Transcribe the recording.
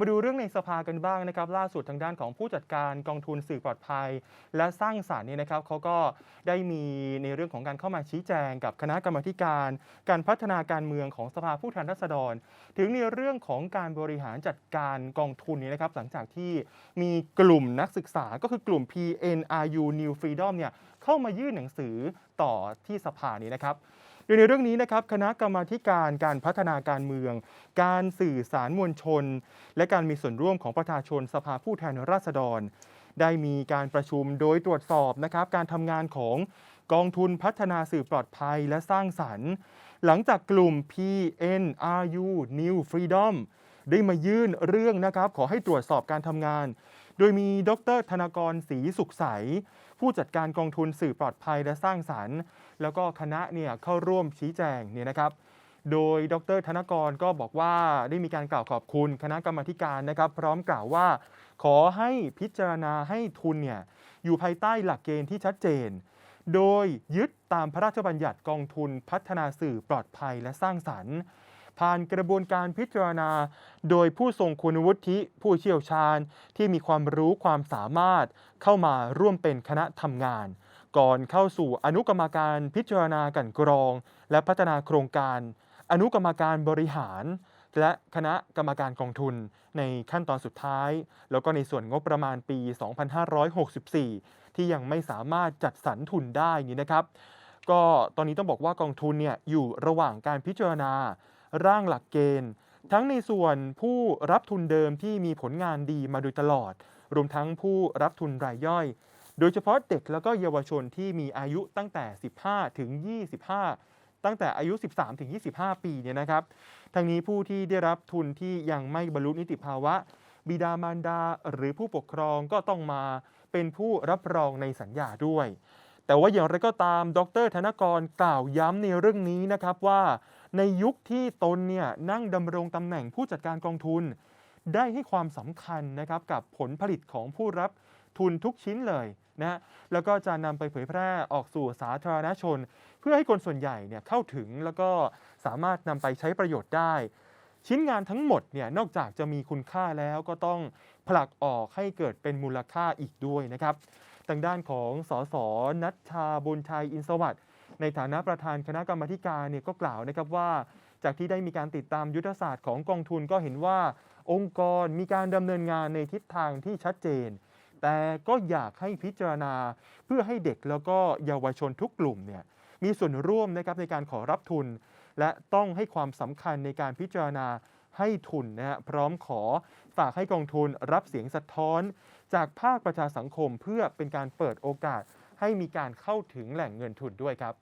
มาดูเรื่องในสภากันบ้างนะครับล่าสุดทางด้านของผู้จัดการกองทุนสื่อปลอดภัย และสร้างสารรค์เนี่ยนะครับเขาก็ได้มีในเรื่องของการเข้ามาชี้แจงกับคณะกรรมการ การพัฒนาการเมืองของสภาผู้แทนราษฎร ถึงในเรื่องของการบริหารจัดการกองทุนนี้นะครับหลังจากที่มีกลุ่มนักศึกษาก็คือกลุ่ม PNRU New Freedom เนี่ยเข้ามายื่นหนังสือต่อที่สภานี้นะครับ โดยในเรื่องนี้นะครับคณะกรรมาการการพัฒนาการเมือง การสื่อสารมวลชน และการมีส่วนร่วมของประชาชนสภาผู้แทนราษฎร ได้มีการประชุมโดยตรวจสอบนะครับการทำงานของกองทุนพัฒนาสื่อปลอดภัยและสร้างสรรค์ หลังจากกลุ่ม PNRU New Freedom ได้มายื่นเรื่องนะครับ ขอให้ตรวจสอบการทำงาน โดยมีดรธนากรศรีสุขใส ผู้จัดการกองทุนสื่อปลอดภัยและสร้างสรรค์ แล้วก็คณะเนี่ยเข้าร่วมชี้แจงเนี่ยนะครับ โดยดรธนกรก็บอกว่าได้มีการกล่าวขอบคุณคณะกรรมธิการนะครับ พร้อมกล่าวว่า ขอให้พิจารณาให้ทุนเนี่ยอยู่ภายใต้หลักเกณฑ์ที่ชัดเจน โดยยึดตามพระราชบัญญัติกองทุนพัฒนาสื่อปลอดภัยและสร้างสรรค์ ผ่านกระบวนการพิจารณา โดยผู้ทรงคุณวุฒิผู้เชี่ยวชาญที่มีความรู้ความสามารถเข้ามาร่วมเป็นคณะทำงาน ก่อนเข้าสู่อนุกรรมการพิจารณากันกรอง และพัฒนาโครงการ อนุกรรมการบริหาร และคณะกรรมการกองทุนในขั้นตอนสุดท้าย แล้วก็ในส่วนงบประมาณปี 2564 ที่ยังไม่สามารถจัดสรรทุนได้นี่นะครับก็ตอนนี้ต้องบอกว่ากองทุนเนี่ยอยู่ระหว่างการพิจารณา ร่างหลักเกณฑ์ ทั้งในส่วนผู้รับทุนเดิมที่มีผลงานดีมาโดยตลอด รวมทั้งผู้รับทุนรายย่อย โดยเฉพาะเด็กแล้วก็เยาวชนที่มีอายุตั้งแต่ 15 ถึง 25 ตั้งแต่อายุ 13 ถึง 25 ปีเนี่ยนะครับ ทั้งนี้ผู้ที่ได้รับทุนที่ยังไม่บรรลุนิติภาวะ บิดามารดาหรือผู้ปกครองก็ต้องมาเป็นผู้รับรองในสัญญาด้วย แต่ว่าอย่างไรก็ตามดรธนกรกล่าวย้ำในเรื่องนี้นะครับว่า ในยุคที่ตนเนี่ยนั่งดำรงตำแหน่งผู้จัดการกองทุน ได้ให้ความสำคัญนะครับกับผลผลิตของผู้รับทุนทุกชิ้นเลยนะแล้วก็จะนำไปเผยแพร่ออกสู่สาธารณชน เพื่อให้คนส่วนใหญ่เนี่ยเข้าถึงแล้วก็สามารถนำไปใช้ประโยชน์ได้ ชิ้นงานทั้งหมดเนี่ยนอกจากจะมีคุณค่าแล้วก็ต้องผลักออกให้เกิดเป็นมูลค่าอีกด้วยนะครับ ทางด้านของสสนัชชาบุญชัยอินสวัสด์ในฐานะประธานคณะกรรมธิการเนี่ยก็กล่าวนะครับว่า จากที่ได้มีการติดตามยุทธศาสตร์ของกองทุนก็เห็นว่า องค์กรมีการดำเนินงานในทิศทางที่ชัดเจน แต่ก็อยากให้พิจารณาเพื่อให้เด็กแล้วก็เยาวชนทุกกลุ่มเนี่ยมีส่วนร่วมนะครับในการขอรับทุน และต้องให้ความสำคัญในการพิจารณาให้ทุนนะฮะพร้อมขอฝากให้กองทุนรับเสียงสะท้อน จากภาคประชาสังคมเพื่อเป็นการเปิดโอกาสให้มีการเข้าถึงแหล่งเงินทุนด้วยครับ